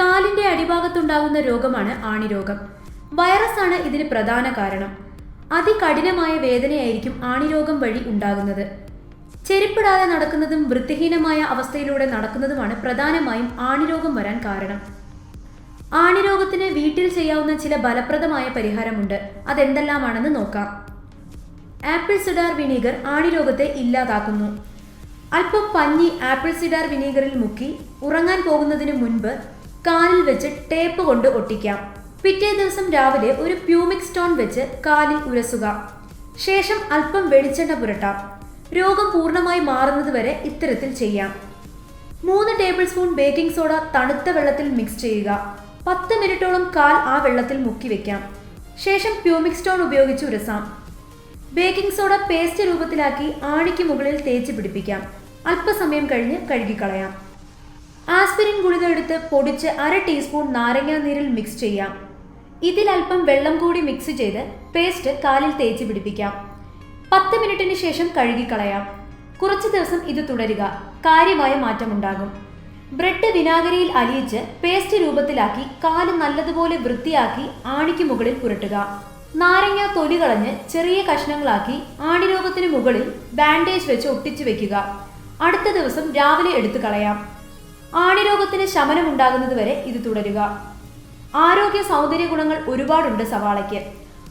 കാലിന്റെ അടിഭാഗത്തുണ്ടാകുന്ന രോഗമാണ് ആണിരോഗം. വൈറസ് ആണ് ഇതിന് പ്രധാന കാരണം. അതികഠിനമായ വേദനയായിരിക്കും ആണിരോഗം വഴി ഉണ്ടാകുന്നത്. ചെരുപ്പിടാതെ നടക്കുന്നതും വൃത്തിഹീനമായ അവസ്ഥയിലൂടെ നടക്കുന്നതുമാണ് പ്രധാനമായും ആണിരോഗം വരാൻ കാരണം. ആണിരോഗത്തിന് വീട്ടിൽ ചെയ്യാവുന്ന ചില ഫലപ്രദമായ പരിഹാരമുണ്ട്. അതെന്തെല്ലാമാണെന്ന് നോക്കാം. ആപ്പിൾ സിഡാർ വിനീഗർ ആണിരോഗത്തെ ഇല്ലാതാക്കുന്നു. അല്പം പഞ്ഞി ആപ്പിൾ സിഡാർ വിനീഗറിൽ മുക്കി ഉറങ്ങാൻ പോകുന്നതിന് മുൻപ് കാലിൽ വെച്ച് ടേപ്പ് കൊണ്ട് ഒട്ടിക്കാം. പിറ്റേ ദിവസം രാവിലെ ഒരു പ്യൂമിക് സ്റ്റോൺ വെച്ച് കാലിൽ ഉരസുക. ശേഷം അല്പം വെളിച്ചെണ്ണ പുരട്ടാം. രോഗം പൂർണമായി മാറുന്നതുവരെ ഇത്തരത്തിൽ ചെയ്യാം. മൂന്ന് ടേബിൾ സ്പൂൺ ബേക്കിംഗ് സോഡ തണുത്ത വെള്ളത്തിൽ മിക്സ് ചെയ്യുക. പത്ത് മിനിറ്റോളം കാൽ ആ വെള്ളത്തിൽ മുക്കി വെക്കാം. ശേഷം പ്യൂമിക് സ്റ്റോൺ ഉപയോഗിച്ച് ഉരസാം. ബേക്കിംഗ് സോഡ പേസ്റ്റ് രൂപത്തിലാക്കി ആണിക്ക് മുകളിൽ തേച്ച് പിടിപ്പിക്കാം. അല്പസമയം കഴിഞ്ഞ് കഴുകിക്കളയാം. ആസ്പിരിൻ ഗുളിക എടുത്ത് പൊടിച്ച് അര ടീസ്പൂൺ നാരങ്ങാ നീരിൽ മിക്സ് ചെയ്യാം. ഇതിൽ അല്പം വെള്ളം കൂടി മിക്സ് ചെയ്ത് പേസ്റ്റ് കാലിൽ തേച്ച് പിടിപ്പിക്കാം. പത്ത് മിനിറ്റിന് ശേഷം കഴുകിക്കളയാം. കുറച്ച് ദിവസം ഇത് തുടരുക. കാര്യമായ മാറ്റമുണ്ടാകും. ബ്രെഡ് വിനാഗിരിയിൽ അലിയിച്ച് പേസ്റ്റ് രൂപത്തിലാക്കി കാൽ നല്ലതുപോലെ വൃത്തിയാക്കി ആണിക്ക് മുകളിൽ പുരട്ടുക. നാരങ്ങ തൊലി കളഞ്ഞ് ചെറിയ കഷ്ണങ്ങളാക്കി ആണിരോഗത്തിന് മുകളിൽ ബാൻഡേജ് വെച്ച് ഒട്ടിച്ചു വെക്കുക. അടുത്ത ദിവസം രാവിലെ എടുത്തു കളയാം. ആണിരോഗത്തിന് ശമനമുണ്ടാകുന്നതുവരെ ഇത് തുടരുക. ആരോഗ്യ സൗന്ദര്യ ഗുണങ്ങൾ ഒരുപാടുണ്ട് സവാളയ്ക്ക്.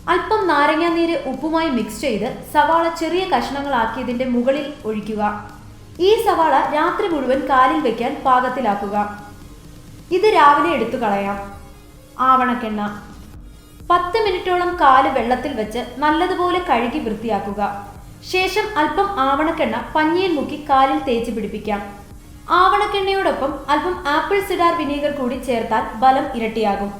അല്പം നാരങ്ങാനീര് ഉപ്പുമായി മിക്സ് ചെയ്ത് സവാള ചെറിയ കഷ്ണങ്ങളാക്കിയതിന്റെ മുകളിൽ ഒഴിക്കുക. ഈ സവാള രാത്രി മുഴുവൻ കാലിൽ വെക്കാൻ പാകത്തിലാക്കുക. ഇത് രാവിലെ എടുത്തു കളയാം. ആവണക്കെണ്ണ. പത്ത് മിനിറ്റോളം കാൽ വെള്ളത്തിൽ വെച്ച് നല്ലതുപോലെ കഴുകി വൃത്തിയാക്കുക. ശേഷം അല്പം ആവണക്കെണ്ണ പഞ്ഞിയിൽ മുക്കി കാലിൽ തേച്ച് പിടിപ്പിക്കാം. ആവണക്കെണ്ണയോടൊപ്പം അല്പം ആപ്പിൾ സിഡാർ വിനീഗർ കൂടി ചേർത്താൽ ബലം ഇരട്ടിയാകും.